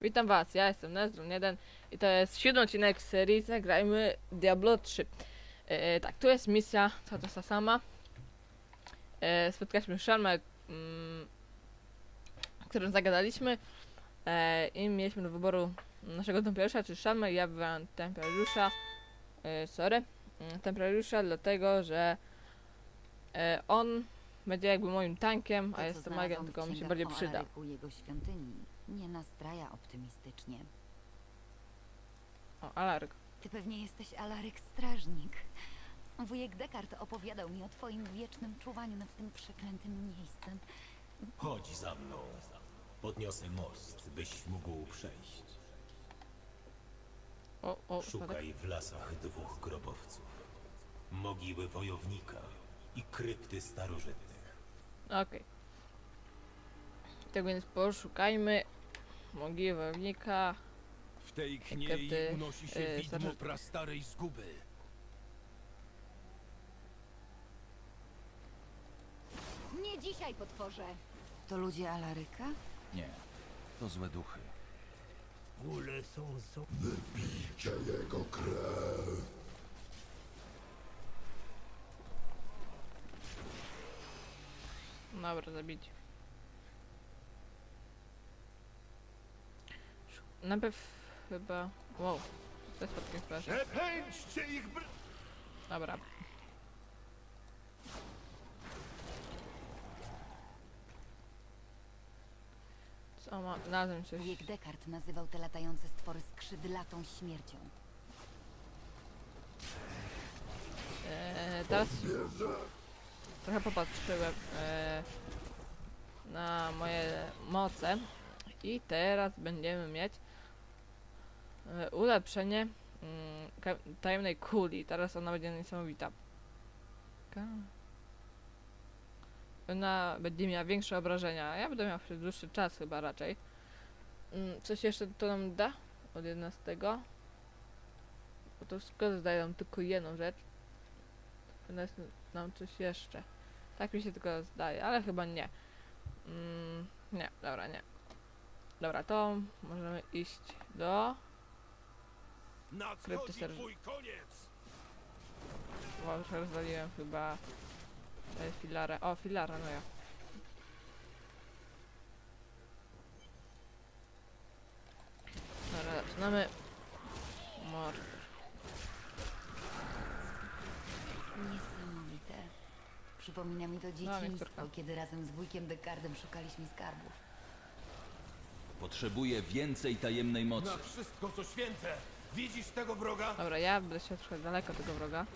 Witam was, ja jestem Nezrun1 i to jest siódmy odcinek serii Zagrajmy Diablo 3. E, tak, tu jest misja, co to ta sama. E, spotkaliśmy Sharmę, mm, którym zagadaliśmy e, i mieliśmy do wyboru naszego templariusza, czy Sharmę, ja wybrałem templariusza, e, sorry, mm, templariusza dlatego, że e, on będzie jakby moim tankiem, a jestem w tylko mi się bardziej przyda. I jego świątyni nie nastraja optymistycznie. O, Alark. Ty pewnie jesteś Alaryk Strażnik. Wujek Descartes opowiadał mi o twoim wiecznym czuwaniu nad tym przeklętym miejscem. Chodź za mną. Podniosę most, byś mógł przejść. O, o. Szukaj w lasach dwóch grobowców. Mogiły wojownika i krypty starożytnych. Okej. Tak więc poszukajmy mogiły wojownika. W tej kniei unosi się e, widmo starożytne. prastarej zguby. Nie dzisiaj, potworze! To ludzie Alaryka? Nie, to złe duchy. Góle są są. Dobra, zabić. Najpierw chyba... Wow. To jest. Przepędźcie ich br... Dobra. Co ma? Znalazłem coś. Wujek Descartes nazywał te latające stwory skrzydlatą śmiercią. Eee, teraz trochę popatrzyłem eee, na moje moce i teraz będziemy mieć e, ulepszenie mm, tajemnej kuli. Teraz ona będzie niesamowita. Ona będzie miała większe obrażenia. Ja będę miał przez dłuższy czas chyba raczej. Mm, Coś jeszcze to nam da od 11? Bo to szkoda, daje nam tylko jedną rzecz. Jest nam coś jeszcze. Tak mi się tylko zdaje, ale chyba nie. Mm, nie, dobra, nie. Dobra, to możemy iść do... Twój koniec! Wow, już rozwaliłem chyba... e, Filarę. O, filara, no ja. Przypomina mi to miksturka. dzieciństwo, kiedy razem z wujkiem Descartem szukaliśmy skarbów. Potrzebuję więcej tajemnej mocy. Na wszystko co święte! Widzisz tego wroga? Dobra, ja będę się trochę daleko tego wroga.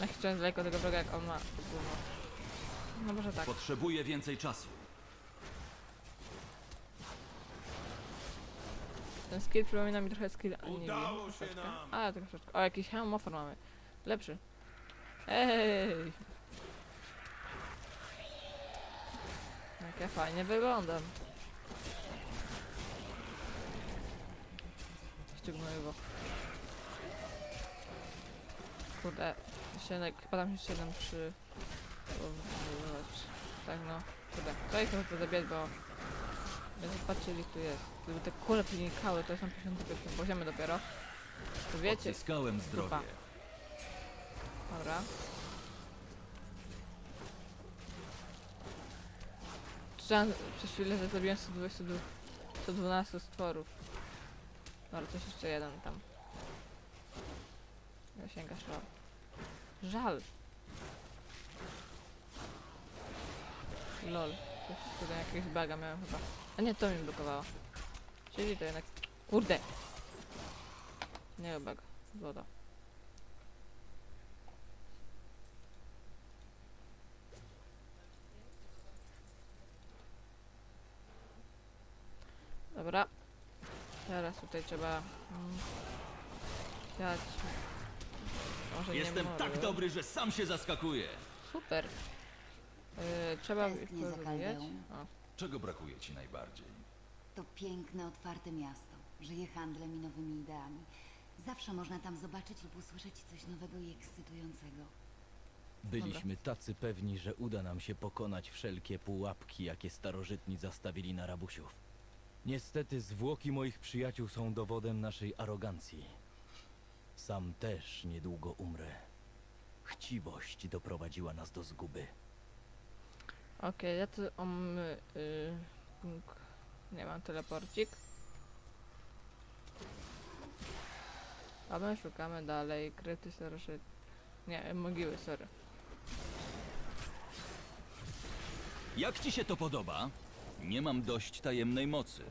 Ja chciałem daleko tego wroga, jak on ma. No może tak. Potrzebuję więcej czasu. Ten skill przypomina mi trochę skill Aniwi. Udało się troszeczkę. nam. Ale to troszeczkę. O, jakiś hemofor mamy. Lepszy. Ej! Jak ja fajnie wyglądam. Ściągnęło. Kurde, się padam się 7 przy... Tak no, kurde. To ich muszę zabijać, bo... Nie zobaczyli, tu jest. Gdyby te kule przenikały, to jest na 51 poziomie dopiero. To wiecie, Odzyskałem zdrowie. Dupa. Dobra. Trzeba przez chwilę, że zrobiłem 122, 112 stworów. Dobra, coś jeszcze jeden tam. Zasięga szlał. Żal. Lol. Coś tutaj jakiegoś baga miałem chyba. A nie, to mi blokowało. Czyli to jednak... Kurde! Nie bug. Woda. Dobra. Teraz tutaj trzeba... Mm, dać... Może Jestem nie tak dobry, że sam się zaskakuję. Super. Yy, trzeba Tęsknię za. O, Czego brakuje ci najbardziej? To piękne, otwarte miasto. Żyje handlem i nowymi ideami. Zawsze można tam zobaczyć lub usłyszeć coś nowego i ekscytującego. Byliśmy tacy pewni, że uda nam się pokonać wszelkie pułapki, jakie starożytni zastawili na rabusiów. Niestety zwłoki moich przyjaciół są dowodem naszej arogancji. Sam też niedługo umrę. Chciwość doprowadziła nas do zguby. Okej, ja tu mam... Y, punk- nie mam teleporcik. A my szukamy dalej. Kryty staroszy... Nie, mogiły, sorry. Jak ci się to podoba? Nie mam dość tajemnej mocy.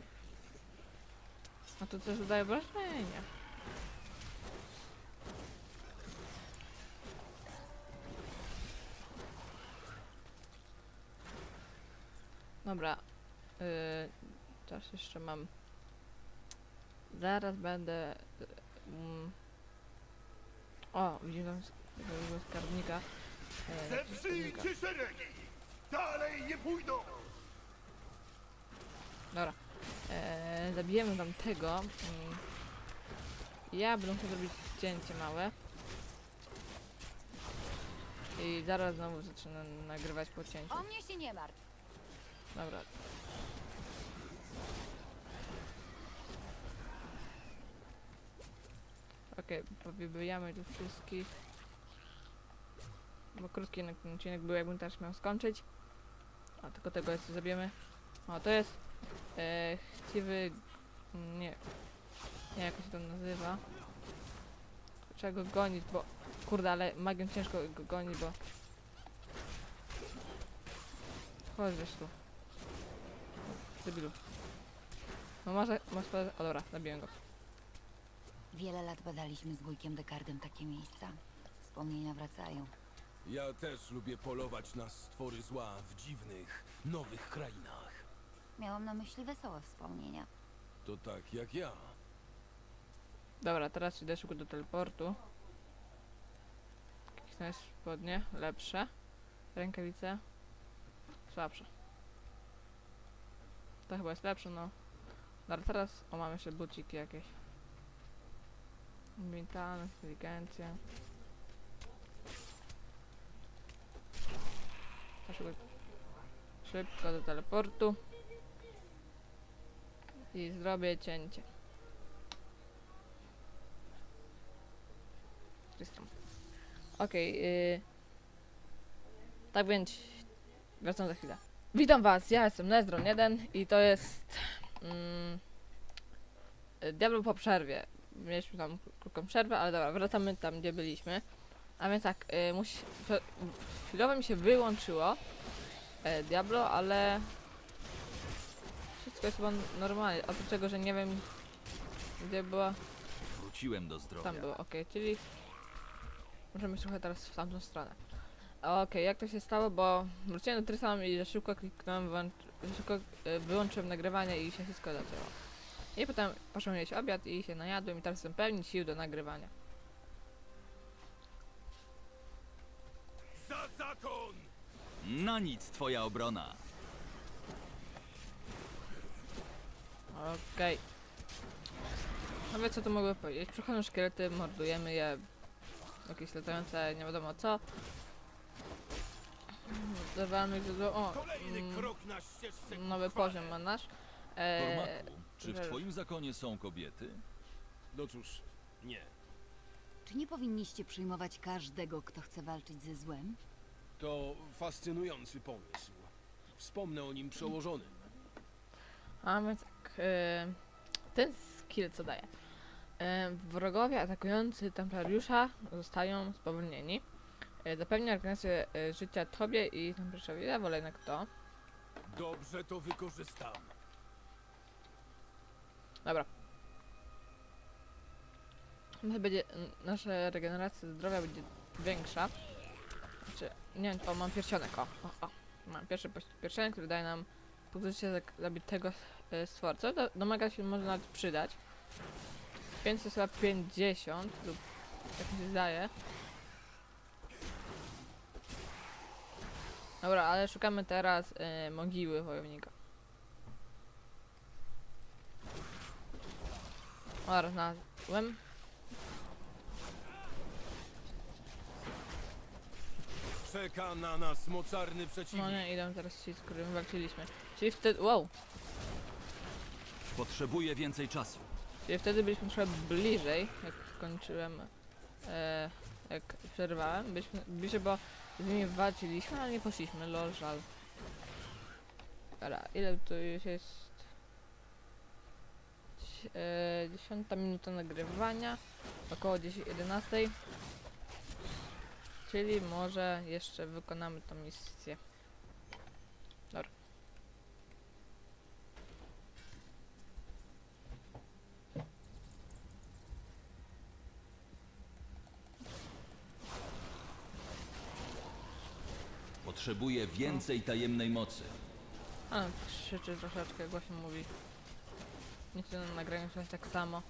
A to też zadaje wrażenie. Dobra. Yy, teraz jeszcze mam. Zaraz będę. y, mm. O, sk- takiego skarbnika. Yy. Zeprzyjcie szeregi! Dalej nie pójdą! Dobra. Eee, zabijemy tam tego. Mm. Ja będę chciał zrobić cięcie małe. I zaraz znowu zacznę nagrywać po cięciu. O mnie się nie martw. Dobra. Okej, powybijamy tu wszystkich. Bo krótki odcinek był, jakbym też miał skończyć. A tylko tego jeszcze zabijemy. O, to jest e, chciwy... Nie. Nie, jak się to nazywa. Trzeba go gonić, bo... Kurde, ale magią ciężko go gonić, bo... Chodź, wiesz tu. Debilu. No może, może, o dobra, zabiłem go. Wiele lat badaliśmy z wujkiem Dekardem takie miejsca. Wspomnienia wracają. Ja też lubię polować na stwory zła w dziwnych, nowych krainach. Miałam na myśli wesołe wspomnienia. To tak jak ja. Dobra, teraz idę szybko do teleportu. Jakieś znaleźć spodnie, lepsze. Rękawice. Słabsze. To chyba jest lepsze, no. Dobra, teraz, o mam jeszcze buciki jakieś. Mentalność, inteligencja. Szybko do teleportu. I zrobię cięcie. Tristram. Okej, yy... tak więc wracam za chwilę. Witam was, ja jestem Nezdron 1 i to jest mm, Diablo po przerwie. Mieliśmy tam krótką przerwę, ale dobra, wracamy tam gdzie byliśmy. A więc tak, yy, musi, chwilowo mi się wyłączyło e, Diablo, ale wszystko jest chyba normalnie, oprócz tego, że nie wiem gdzie była Wróciłem do zdrowia. tam było, okej, czyli możemy trochę teraz w tamtą stronę. Okej, jak to się stało, bo wróciłem do Trysam i za szybko kliknąłem, włącz- za szybko y, wyłączyłem nagrywanie i się wszystko zaczęło. I potem poszłem jeść obiad i się najadłem i teraz jestem pełni sił do nagrywania. Za zakon! Na nic twoja obrona. Okej. No wie co tu mogę powiedzieć? Przychodzą szkielety, mordujemy je. Jakieś latające, nie wiadomo co. Dawamy go O, Kolejny mm, krok na ścieżce ku nowy chwale. poziom ma nasz. E, Kormaku, czy w że- twoim zakonie są kobiety? No cóż, nie. Czy nie powinniście przyjmować każdego, kto chce walczyć ze złem? To fascynujący pomysł. Wspomnę o nim przełożonym. A więc ten skill co daje. E, wrogowie atakujący templariusza zostają spowolnieni. E, zapewnia organizację życia tobie i templariuszowi. Ja wolę jednak to. Dobrze to wykorzystam. Dobra. Będzie, nasza regeneracja zdrowia będzie większa. Znaczy, nie wiem, o mam pierścionek, o, o, o. Mam pierwszy pierścionek, który daje nam zak- zabitego e, stworca. Do, do mega się może nawet przydać. Więc jest chyba 50 lub jak mi się zdaje. Dobra, ale szukamy teraz e, mogiły wojownika. Dobra, znalazłem. Czeka na nas mocarny No przeciwnik. nie, idą teraz ci, z którymi walczyliśmy. Czyli wtedy, wow. Potrzebuję więcej czasu. Czyli wtedy byliśmy trochę bliżej, jak skończyłem, e, jak przerwałem. Byliśmy bliżej, bo z nimi walczyliśmy, ale nie poszliśmy, lol, żal. Dobra, ile tu już jest? Dzie- E, 10 minuta nagrywania, około 10-11. Czyli może jeszcze wykonamy tą misję. Dobra. Potrzebuję więcej tajemnej mocy. A, krzyczy troszeczkę, głośno mówi. Nic na nagraniu coś tak samo.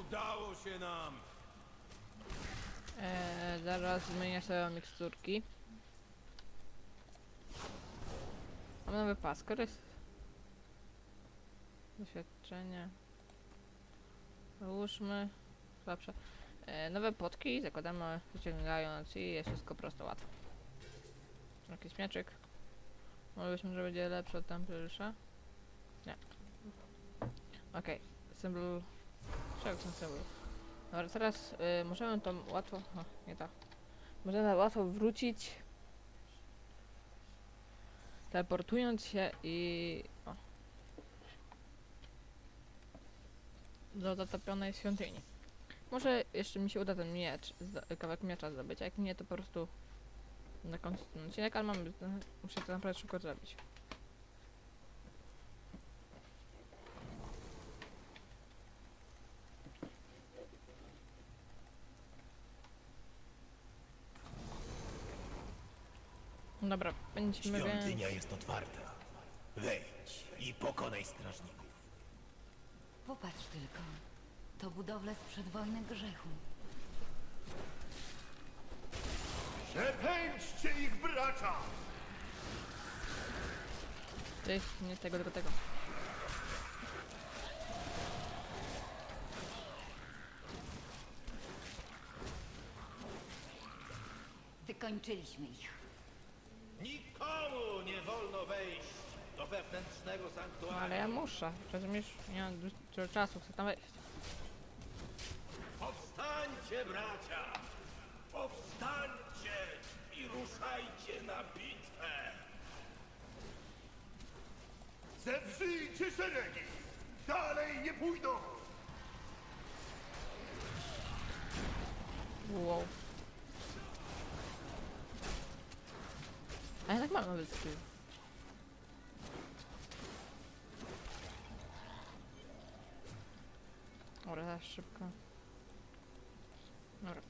Udało się nam! Eee, zaraz zmienię sobie miksturki. Mam nowy pas, korys. Doświadczenie. Załóżmy. Słabsze. E, nowe potki zakładamy wyciągając i jest wszystko prosto łatwo. Jakiś mieczek. Moglibyśmy, że będzie lepszy od tamtejsza. Nie. Okej. Symbol. Czego ten symbol? Dobra, teraz y, możemy tam łatwo. O, nie tak. Możemy łatwo wrócić. Teleportując się i. O. Do zatopionej świątyni. Może jeszcze mi się uda ten miecz, kawałek miecza zdobyć, a jak nie, to po prostu na końcu ten odcinek, ale mamy, muszę to naprawdę szybko zrobić. Dobra, będziemy więc... Świątynia jest otwarta. Wejdź i pokonaj strażników. Popatrz tylko. To budowle sprzed wojny grzechu. Przepędźcie ich bracia! Ty, nie tego, tylko tego. Wykończyliśmy ich. Nikomu nie wolno wejść do wewnętrznego sanktuarium. ale ja muszę, rozumiesz? Nie mam du- dużo czasu, chcę tam wejść. Powstańcie, bracia! Powstańcie i ruszajcie na bitwę! Zewrzyjcie szeregi! Dalej nie pójdą! Wow. A ja tak mam nowy skill. Dobra, teraz szybko. Dobra.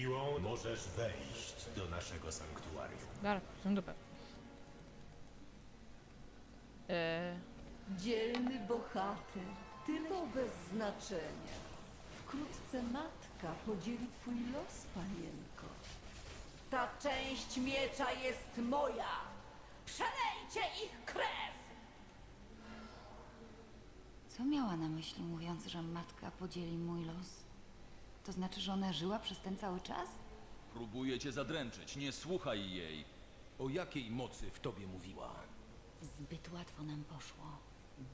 Siłą możesz wejść do naszego sanktuarium. Dobra, są dupę. Eee, Dzielny bohater, tyle bez znaczenia. Wkrótce matka podzieli twój los, panienko. Ta część miecza jest moja! Przelejcie ich krew! Co miała na myśli, mówiąc, że matka podzieli mój los? To znaczy, że ona żyła przez ten cały czas? Próbuję cię zadręczyć, nie słuchaj jej. O jakiej mocy w tobie mówiła? Zbyt łatwo nam poszło.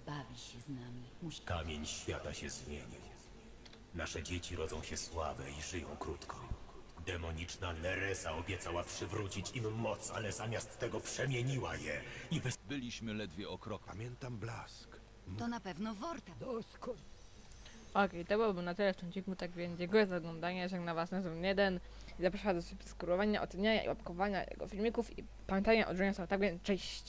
Bawi się z nami. Musi... Kamień świata się zmienił. Nasze dzieci rodzą się słabe i żyją krótko. Demoniczna Neresa obiecała przywrócić im moc, ale zamiast tego przemieniła je i wys... Byliśmy ledwie o krok. Pamiętam blask. To na pewno Worta. Okej, to byłoby na tyle w tym odcinku, tak więc dziękuję za oglądanie, żegnam was na jeden i zapraszam do subskrybowania, oceniania i łapkowania jego filmików i pamiętajcie o odżywianiu tak więc cześć!